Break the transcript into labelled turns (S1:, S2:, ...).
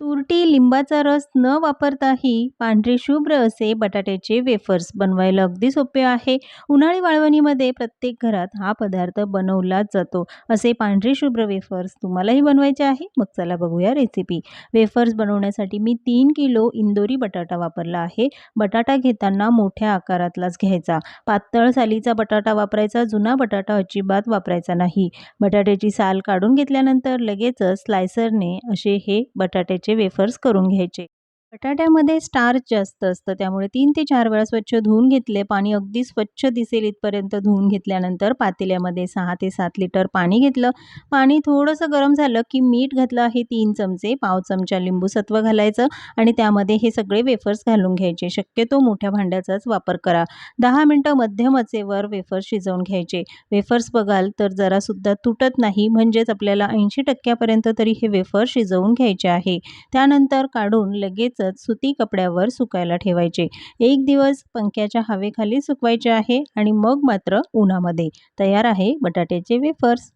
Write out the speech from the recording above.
S1: तुरटी लिंबाचा रस न वापरताही पांढरे शुभ्र असे बटाट्याचे वेफर्स बनवायला अगदी सोपे आहे. उन्हाळी वाळवणीमध्ये प्रत्येक घरात हा पदार्थ बनवलाच जातो. असे पांढरे शुभ्र वेफर्स तुम्हालाही बनवायचे आहे. मग चला बघूया रेसिपी वेफर्स बनवण्यासाठी मी तीन किलो इंदोरी बटाटा वापरला आहे. बटाटा घेताना मोठ्या आकारातलाच घ्यायचा. पातळ सालीचा बटाटा वापरायचा जुना बटाटा अजिबात वापरायचा नाही. बटाट्याची साल काढून घेतल्यानंतर लगेचच स्लायसरने असे हे बटाट्याचे वेफर्स करून घ्यायचे. बटाट्यामध्ये स्टार्च जास्त असतं. त्यामुळे तीन ते चार वेळा स्वच्छ धुवून घेतले पाणी अगदी स्वच्छ दिसेल इथपर्यंत धुवून घेतल्यानंतर पातेल्यामध्ये सहा ते सात लिटर पाणी घेतलं. पाणी थोडंसं गरम झालं की मीठ घातलं आहे तीन चमचे पाव चमचा लिंबू सत्व घालायचं आणि त्यामध्ये हे सगळे वेफर्स घालून घ्यायचे. शक्यतो मोठ्या भांड्याचाच वापर करा. दहा मिनटं मध्यमचेवर वेफर्स शिजवून घ्यायचे. वेफर्स बघाल तर जरासुद्धा तुटत नाही म्हणजेच आपल्याला ऐंशी टक्क्यापर्यंत तरी हे वेफर्स शिजवून घ्यायचे आहे. त्यानंतर काढून लगेचच सुती कपड्यावर सुकायला ठेवायचे. एक दिवस पंख्याच्या हवेखाली सुकवायचे आहे आणि मग मात्र उन्हामध्ये. तयार आहे बटाट्याचे वेफर्स.